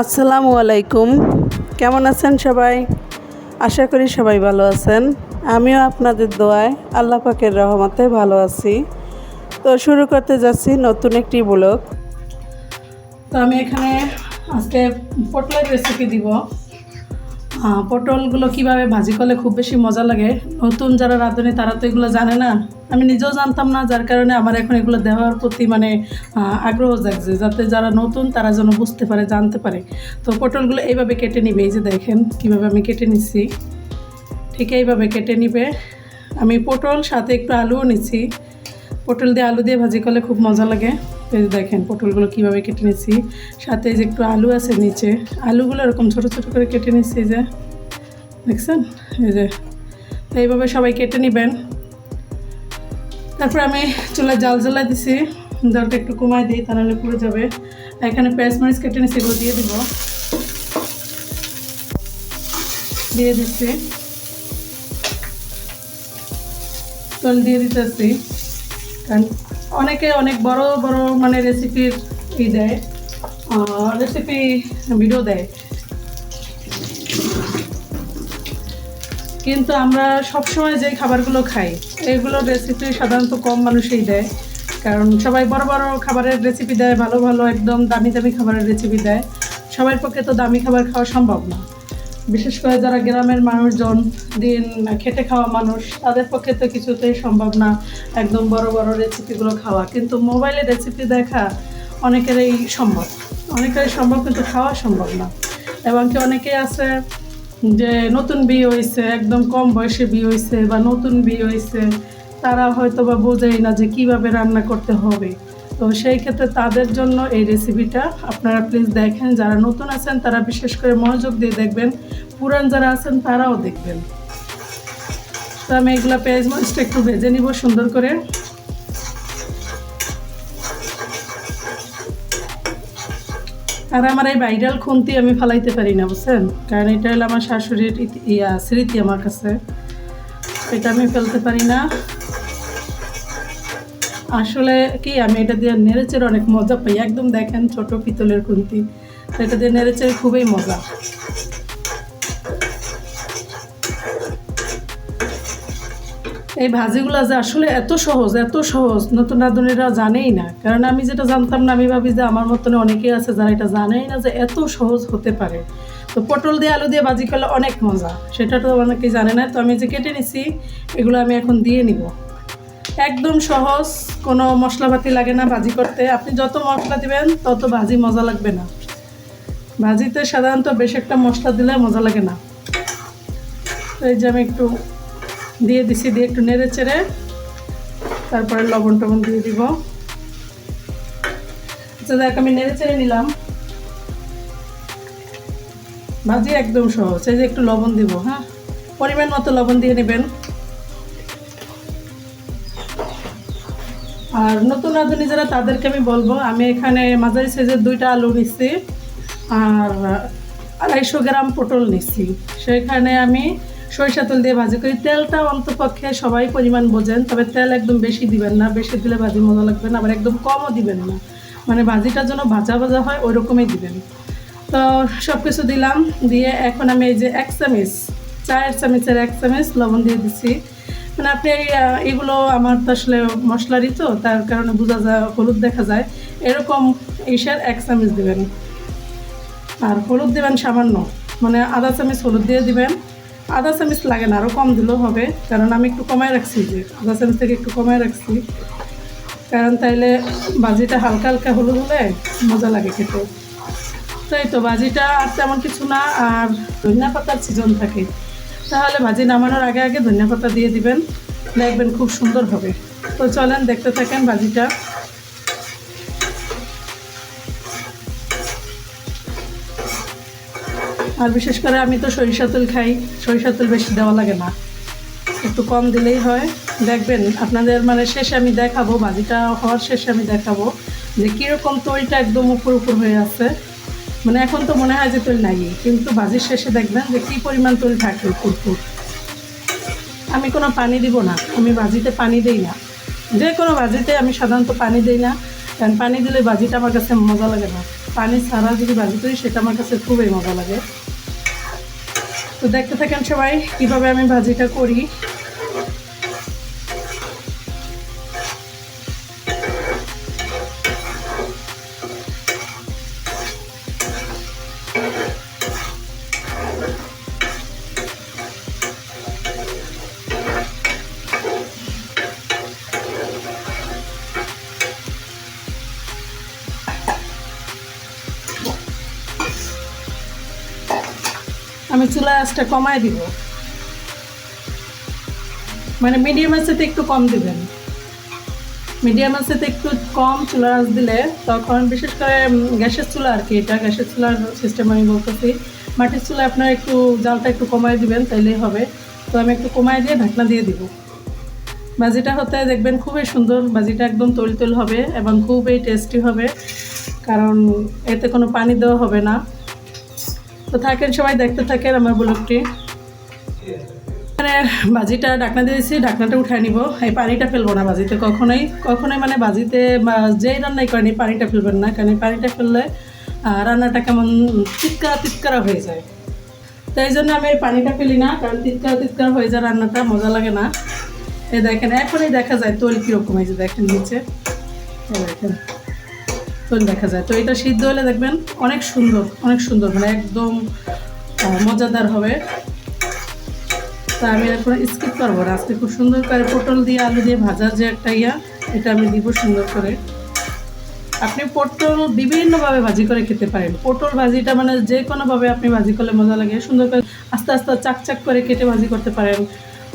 আসসালামু আলাইকুম। কেমন আছেন সবাই? আশা করি সবাই ভালো আছেন। আমিও আপনাদের দোয়ায় আল্লাহ পাকের রহমতে ভালো আছি। তো শুরু করতে যাচ্ছি নতুন একটি ব্লগ। তো আমি এখানে আজকে পটলের রেসিপি দিব। পটলগুলো কীভাবে ভাজি করলে খুব বেশি মজা লাগে? নতুন যারা রাঁধুনি, তারা তো এগুলো জানে না। আমি নিজেও জানতাম না, যার কারণে আমার এখন এগুলো দেওয়ার প্রতি মানে আগ্রহ জাগছে, যাতে যারা নতুন, তারা যেন বুঝতে পারে, জানতে পারে। তো পটলগুলো এইভাবে কেটে নিবে, এই যে দেখেন কীভাবে আমি কেটে নিচ্ছি। ঠিক এইভাবে কেটে নিবে। আমি পটল, সাথে একটু আলুও নিচ্ছি। পটল দিয়ে আলু দিয়ে ভাজি করলে খুব মজা লাগে। এই দেখেন পটলগুলো কীভাবে কেটে নিচ্ছি। সাথে যে একটু আলু আছে নিচে, আলুগুলো এরকম ছোটো ছোটো করে কেটে নিচ্ছি যে। দেখছেন? এই যে তো এইভাবে সবাই কেটে নেবেন। তারপর আমি চুলা জাল জ্বালা দিছি। জলটা একটু কমাই দিই তাহলে পুড়ে যাবে। এখানে পেঁয়াজ মরিচ কেটে নিচ্ছি এগুলো দিয়ে দিব। দিয়ে দিচ্ছি। তেল দিয়ে দিতেছি। অনেকে অনেক বড় বড় মানে রেসিপির ই দেয় রেসিপি ভিডিও দেয়। কিন্তু আমরা সবসময় যে খাবারগুলো খাই এগুলোর রেসিপি সাধারণত কম মানুষই দেয়। কারণ সবাই বড় বড় খাবারের রেসিপি দেয়, ভালো ভালো, একদম দামি দামি খাবারের রেসিপি দেয়। সবার পক্ষে তো দামি খাবার খাওয়া সম্ভব না। বিশেষ করে যারা গ্রামের মানুষজন দিন খেটে খাওয়া মানুষ, তাদের পক্ষে তো কিছুতেই সম্ভব না একদম বড় বড় রেসিপিগুলো খাওয়া। কিন্তু মোবাইলে রেসিপি দেখা অনেকেরই সম্ভব। অনেকেরই সম্ভব, কিন্তু খাওয়া সম্ভব না। এবং কি অনেকেই আছে যে নতুন বিয়ে হয়েছে একদম কম বয়সে বিয়ে হয়েছে বা নতুন বিয়ে হয়েছে তারা হয়তো বা বোঝেই না যে কীভাবে রান্না করতে হবে। তো সেই ক্ষেত্রে তাদের জন্য এই রেসিপিটা আপনারা প্লিজ দেখেন, যারা নতুন আছেন তারা বিশেষ করে মনোযোগ দিয়ে দেখবেন, পুরান যারা আছেন তারাও দেখবেন। তো আমি এগুলো পেঁয়াজ মাছটা একটু ভেজে নিব সুন্দর করে। আর আমার এই ভাইরাল খুন্তি আমি ফালাইতে পারি না, বুঝছেন? কারণ এটা হলো আমার শাশুড়ির ইয়া, স্মৃতি আমার কাছে। এটা আমি ফেলতে পারি না। আসলে কি, আমি এটা দিয়ে নেড়েচের অনেক মজা পাই। একদম দেখেন ছোট পিতলের খুন্তি। তো এটা দিয়ে নেড়েচের খুবই মজা। এই ভাজিগুলো যে আসলে এত সহজ এত সহজ, নতুন রাঁধুনিরা জানেই না। কারণ আমি যেটা জানতাম না, আমি ভাবি যে আমার মতন অনেকেই আছে যারা এটা জানেই না যে এত সহজ হতে পারে। তো পটল দিয়ে আলু দিয়ে ভাজি করলে অনেক মজা। সেটা তো অনেকেই জানে না। তো আমি যে কেটে নিছি, এগুলো আমি এখন দিয়ে নিব। একদম সহজ, কোনো মশলাপাতি লাগে না ভাজি করতে। আপনি যত মশলা দিবেন, তত ভাজি মজা লাগবে না। ভাজিতে সাধারণত বেশ একটা মশলা দিলে মজা লাগে না। তো এই যে আমি একটু দিয়ে দিছি, দিয়ে একটু নেড়ে চেড়ে। তারপরে লবণ টবণ দিয়ে দিব। আচ্ছা দেখ, আমি নেড়ে চেড়ে নিলাম। ভাজি একদম সহজ। এই যে একটু লবণ দিব হ্যাঁ? পরিমাণ মতো লবণ দিয়ে নেবেন। আর নতুন রাঁধুনি যারা, তাদেরকে আমি বলব, আমি এখানে মাঝারি সাইজের দুইটা আলু নিচ্ছি আর আড়াইশো গ্রাম পটল নিচ্ছি সেখানে আমি সরিষা তেল দিয়ে ভাজি করি। তেলটা অন্তপক্ষে সবাই পরিমাণ বোঝেন, তবে তেল একদম বেশি দিবেন না। বেশি দিলে ভাজি মজা লাগবে না, আবার একদম কমও দিবেন না। মানে ভাজিটার জন্য ভাজা ভাজা হয় ওই রকমই দিবেন। তো সব কিছু দিলাম, দিয়ে এখন আমি এই যে এক চামিচ, চায়ের চামিচের এক চামিচ লবণ দিয়ে দিচ্ছি মানে আপনি এগুলো আমার তো আসলে মশলারই তো, তার কারণে বোঝা যায় হলুদ দেখা যায়। এরকম ইসের এক চামিচ দিবেন। আর হলুদ দেবেন সামান্য। মানে আধা চামচ হলুদ দিয়ে দিবেন। আধা চামচ লাগে না আরও কম দিলেও হবে। কারণ আমি একটু কমায় রাখছি যে, আধা চামচ থেকে একটু কমায় রাখছি। কারণ তাইলে বাজিটা হালকা হালকা হলুদ হলে মজা লাগে খেতে। তো এই তো বাজিটা আর তেমন কিছু না, আর ধনিয়া পাতার সিজন থাকে। তাহলে ভাজি নামানোর আগে আগে ধনিয়া পাতা দিয়ে দিবেন। দেখবেন খুব সুন্দর হবে। তো চলেন দেখতে থাকেন ভাজিটা। আর বিশেষ করে আমি তো সরিষা তেল খাই, সরিষা তেল বেশি দেওয়া লাগে না। একটু কম দিলেই হয়। দেখবেন আপনাদের মানে শেষে আমি দেখাবো, ভাজিটা হওয়ার শেষে আমি দেখাবো যে কীরকম তৈলটা একদম উপর উপর হয়ে আছে। মানে এখন তো মনে হয় যে তৈল নাই, কিন্তু ভাজির শেষে দেখবেন যে কী পরিমাণ তৈল থাকে পুরপুর আমি কোনো পানি দিব না, আমি ভাজিতে পানি দিই না। যে কোনো ভাজিতে আমি সাধারণত পানি দিই না, কারণ পানি দিলে ভাজিটা আমার কাছে মজা লাগে না। পানি ছাড়া যদি ভাজি করি, সেটা আমার কাছে খুবই মজা লাগে। তো দেখতে থাকেন সবাই, কীভাবে আমি ভাজিটা করি। আমি চুলা আঁচটা কমায় দিব। মানে মিডিয়াম আঁচেতে একটু কম দিবেন। মিডিয়াম আঁচেতে একটু কম চুলা আঁচ দিলে তখন বিশেষ করে গ্যাসের চুলা আর কি, এটা গ্যাসের চুলার সিস্টেম আমি বলতেছি। মাটির চুলা আপনার একটু জালটা একটু কমায় দিবেন, তাইলেই হবে। তো আমি একটু কমায় দিয়ে ঢাকনা দিয়ে দিব। বাজিটা হতে দেখবেন খুবই সুন্দর, বাজিটা একদম তৈল তৈল হবে এবং খুবই টেস্টি হবে। কারণ এতে কোনো পানি দেওয়া হবে না। তো থাকেন, সবাই দেখতে থাকেন আমার ব্লগটি। মানে বাজিটা ডাকনা দিয়েছি ডাকনাটা উঠায় নিব। এই পানিটা ফেলব না বাজিতে কখনোই। কখনোই মানে বাজিতে যেই রান্নাই করেনি পানিটা ফেলবেন না। কারণ পানিটা ফেললে রান্নাটা কেমন তিতকারা তিতকারা হয়ে যায়। তো এই জন্য আমি পানিটা ফেলি না, কারণ তিতকারা তিতকারা হয়ে যায় রান্নাটা, মজা লাগে না। এই দেখেন, এখনই দেখা যায় তৈল কীরকম যে দেখেন নিচে। দেখেন। তৈল দেখা যায়। তো এটা সিদ্ধ হলে দেখবেন অনেক সুন্দর অনেক সুন্দর মানে একদম মজাদার হবে। তা আমি এখন স্কিপ করব না। আজকে খুব সুন্দর করে পটল দিয়ে আলু দিয়ে ভাজার যে একটা ইয়া, এটা আমি দিব সুন্দর করে। আপনি পটল বিভিন্নভাবে ভাজি করে খেতে পারেন। পটল ভাজিটা মানে যে কোনোভাবে আপনি ভাজি করলে মজা লাগে। সুন্দর করে আস্তে আস্তে চাক চাক করে কেটে ভাজি করতে পারেন।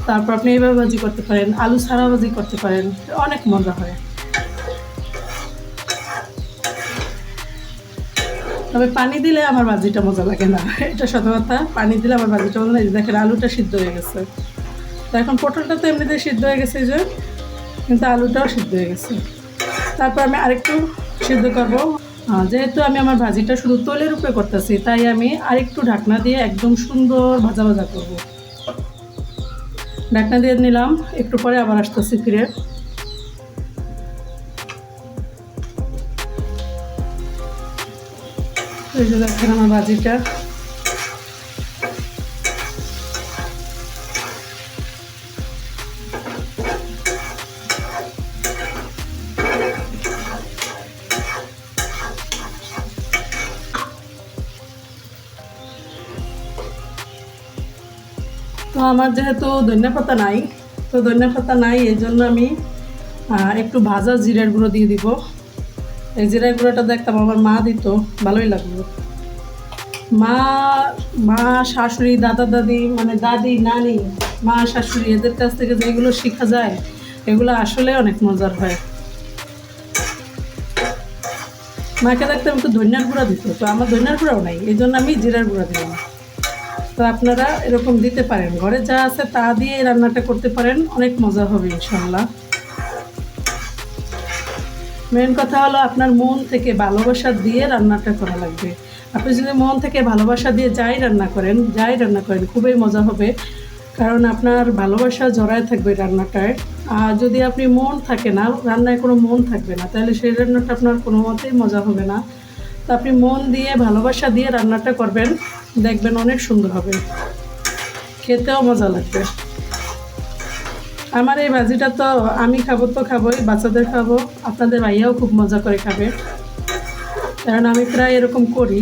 তারপর আপনি এইভাবে ভাজি করতে পারেন। আলু ছাড়া ভাজি করতে পারেন। অনেক মজা হয়। তবে পানি দিলে আমার ভাজিটা মজা লাগে না। এটা সত কথা, পানি দিলে আমার ভাজিটা মজা লাগে দেখেন, আলুটা সিদ্ধ হয়ে গেছে। তো এখন পটলটা তো এমনিতে সিদ্ধ হয়ে গেছে যে, কিন্তু আলুটাও সিদ্ধ হয়ে গেছে। তারপর আমি আরেকটু সিদ্ধ করব। যেহেতু আমি আমার ভাজিটা শুধু তৈলের উপরে করতেছি, তাই আমি আরেকটু ঢাকনা দিয়ে একদম সুন্দর ভাজা ভাজা করব। ঢাকনা দিয়ে নিলাম, একটু পরে আবার আসতেছি ফিরে। এই যে দেখেন আমার ভাজিটা তো আমার যেহেতু ধনিয়া পাতা নাই, তো ধনিয়া পাতা নাই এই জন্য আমি একটু ভাজা জিরার গুঁড়ো দিয়ে দিব। এই জিরার গুঁড়োটা দেখতাম, আমার মা দিত, ভালোই লাগল। মা মা, শাশুড়ি, দাদা, দাদি মানে দাদি, নানি, মা, শাশুড়ি, এদের কাছ থেকে যেগুলো শেখা যায়, এগুলো আসলে অনেক মজার হয়। মাকে দেখতাম একটু ধনিয়ার গুঁড়া দিত, তো আমার ধনিয়ার গুঁড়াও নাই, এই জন্য আমি জিরার গুঁড়া দিলাম। তো আপনারা এরকম দিতে পারেন, ঘরে যা আছে তা দিয়ে রান্নাটা করতে পারেন, অনেক মজা হবে ইনশাল্লাহ মেন কথা হলো আপনার মন থেকে ভালোবাসা দিয়ে রান্নাটা করা লাগবে। আপনি যদি মন থেকে ভালোবাসা দিয়ে যাই রান্না করেন, যাই রান্না করেন, খুবই মজা হবে। কারণ আপনার ভালোবাসা জড়ায় থাকবে রান্নাটায়। আর যদি আপনি মন থাকে না, রান্নায় কোনো মন থাকবে না, তাহলে সেই রান্নাটা আপনার কোনো মতেই মজা হবে না। তো আপনি মন দিয়ে, ভালোবাসা দিয়ে রান্নাটা করবেন, দেখবেন অনেক সুন্দর হবে। খেতেও মজা লাগবে। আমার এই ভাজিটা তো আমি খাব, তো খাবোই, বাচ্চাদের খাব, আপনাদের ভাইয়াও খুব মজা করে খাবে। কারণ আমি প্রায় এরকম করি।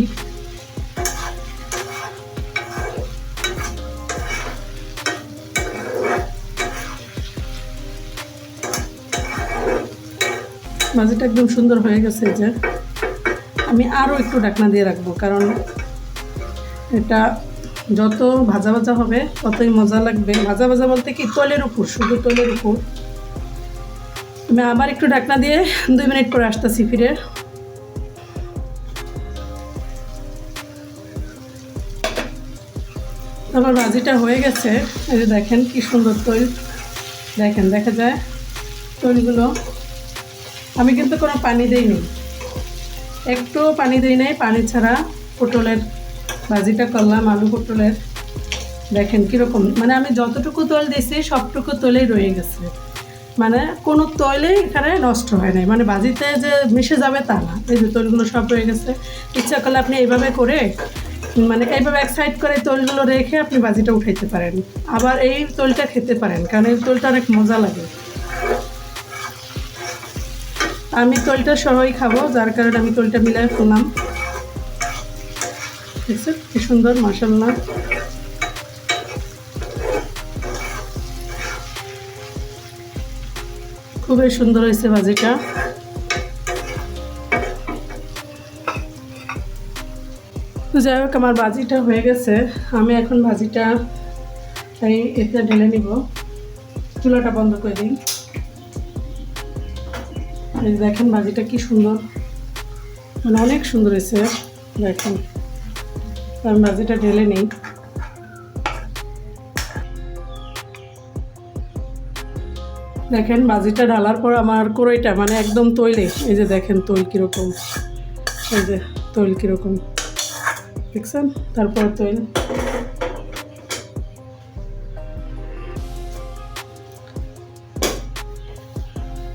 ভাজিটা একদম সুন্দর হয়ে গেছে যে। আমি আরও একটু ডাকনা দিয়ে রাখব, কারণ এটা যত ভাজা ভাজা হবে, ততই মজা লাগবে। ভাজা ভাজা বলতে কি, তলের উপর, শুধু তলের উপর। আমি আবার একটু ঢাকনা দিয়ে দুই মিনিট পরে আসতেছি ফিরে। আমার ভাজিটা হয়ে গেছে। এই যে দেখেন কি সুন্দর তৈল। দেখেন, দেখা যায় তৈলগুলো। আমি কিন্তু কোনো পানি দিইনি। একটু পানি দিই নাই, পানি ছাড়া পটলের ভাজিটা করলাম আলু পটলের। দেখেন কীরকম মানে আমি যতটুকু তল দিয়েছি সবটুকু তলেই রয়ে গেছে। মানে কোনো তৈলেই এখানে নষ্ট হয় নাই। মানে ভাজিতে যে মিশে যাবে তা না। এই যে তৈলগুলো সব রয়ে গেছে। ইচ্ছা করলে আপনি এইভাবে করে মানে এইভাবে এক সাইড করে তৈলগুলো রেখে আপনি ভাজিটা উঠাইতে পারেন। আবার এই তৈলটা খেতে পারেন, কারণ এই তৈলটা অনেক মজা লাগে। আমি তৈলটা সহই খাব, যার কারণে আমি তৈলটা মিলাই ফেললাম। দেখছেন কি সুন্দর মাসাল্লাহ খুবই সুন্দর হয়েছে ভাজিটা। তো যাই হোক, আমার ভাজিটা হয়ে গেছে। আমি এখন ভাজিটা এই এতে ঢেলে নিব। চুলাটা বন্ধ করে দিই। দেখেন ভাজিটা কি সুন্দর। মানে অনেক সুন্দর হয়েছে। দেখেন। তো আমি ভাজিটা ঢেলে নিই। দেখেন ভাজিটা ঢালার পর আমার কড়াইটা মানে একদম তৈলে, এই যে দেখেন তৈল কীরকম, এই যে তৈল কীরকম, দেখছেন? তারপর তৈল।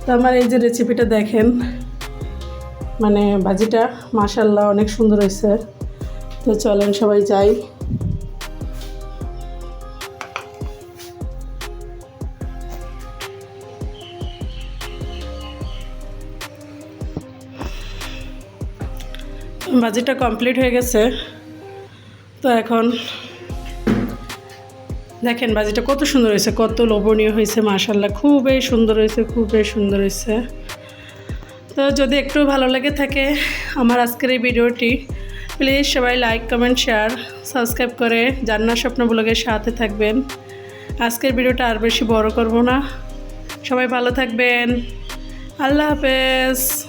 তো আমার এই যে রেসিপিটা দেখেন মানে ভাজিটা মাশাল্লাহ অনেক সুন্দর হয়েছে। তো চলেন সবাই যাই। ভাজিটা কমপ্লিট হয়ে গেছে। তো এখন দেখেন ভাজিটা কত সুন্দর হয়েছে, কত লোভনীয় হয়েছে মাশাল্লাহ খুবই সুন্দর হয়েছে, খুবই সুন্দর হয়েছে। তো যদি একটু ভালো লেগে থাকে, আমার আজকের এই ভিডিওটি প্লিজ সবাই লাইক কমেন্ট শেয়ার সাবস্ক্রাইব করে জান্নার স্বপ্ন ব্লগের সাথে থাকবেন। আজকের ভিডিওটা আর বেশি বড় করব না। সবাই ভালো থাকবেন। আল্লাহ হাফেজ।